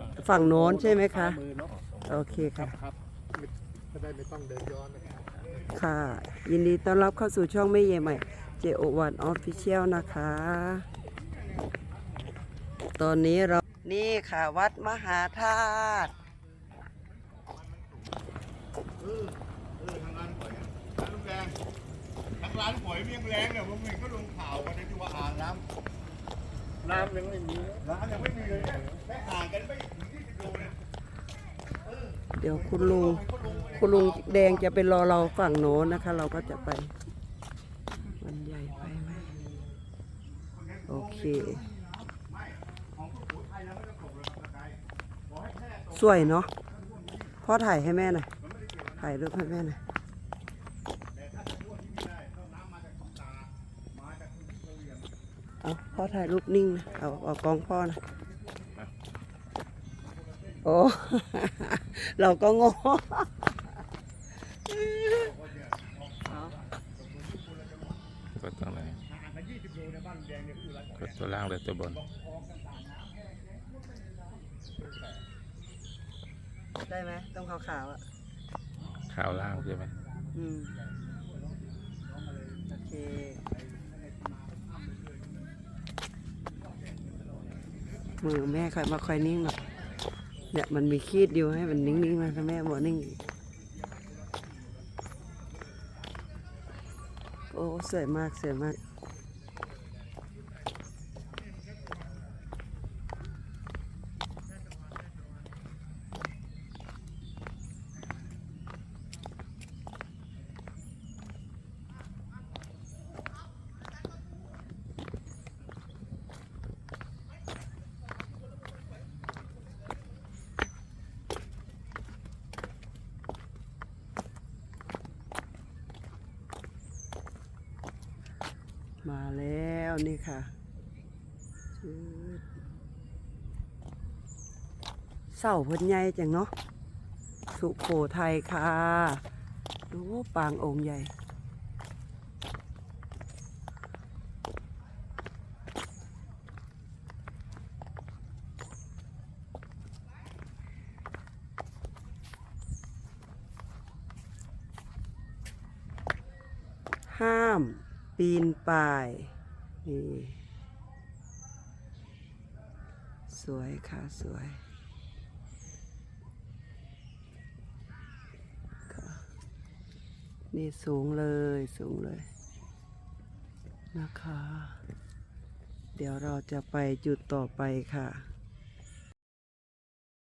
นะฝั่งโน้นใช่ไหมคะ มือเนาะโอเคครัค่ะบครับจะได้ไม่ต้องเดินย้อนนะครับค่ะ ยินดีต้อนรับเข้าสู่ช่องแม่เยใหม่ JO1 Official นะคะ ตอนนี้เรา นี่ค่ะ วัดมหาธาตุเออเออทางร้านหอยอะร้านลุงแดงทางร้านหอยเมียงแรงเนี่ยผมเห็นเขาลงข่าวกันนะที่ว่าอ่างน้ น้ำยังไม่มีำร้านยังไม่มีเลยแม่ห่างกันไม่ถึงที่สิบโลเลยเดี๋ยวคุณลุงคุณลุงแดงจะไปรอเราฝั่งโน้นนะคะ เราก็จะไป มันใหญ่ไปไหมโอเค สวยเนาะพ่อถ่ายให้แม่หน่อยถ่ายรูปให้แม่หน่อย เอาพ่อถ่ายรูปนิ่งนะเอาเอากล้องพ่อนะโอ้ เราก็งงกดตรงไหนกดตัวล่างหรือตัวบนได้ไหมต้องขาวๆอะ ขาวล่างใช่ไหมอืม โอเค มือแม่คอยมาคอยนิ่งหน่อยเนี่ยมันมีคีดอยู่ให้มันนิ่งๆนะถ้าแม่บอกนิ่ง โอ้สวยมากสวยมาก มาแล้วนี่ค่ะชืดเสาเพิ่นใหญ่จังเนาะสุโขทัยค่ะดูปางองค์ใหญ่ห้าม ปีนป่ายนี่สวยค่ะ สวยนี่สูงเลยสูงเลย นะคะ เดี๋ยวเราจะไปจุดต่อไปค่ะ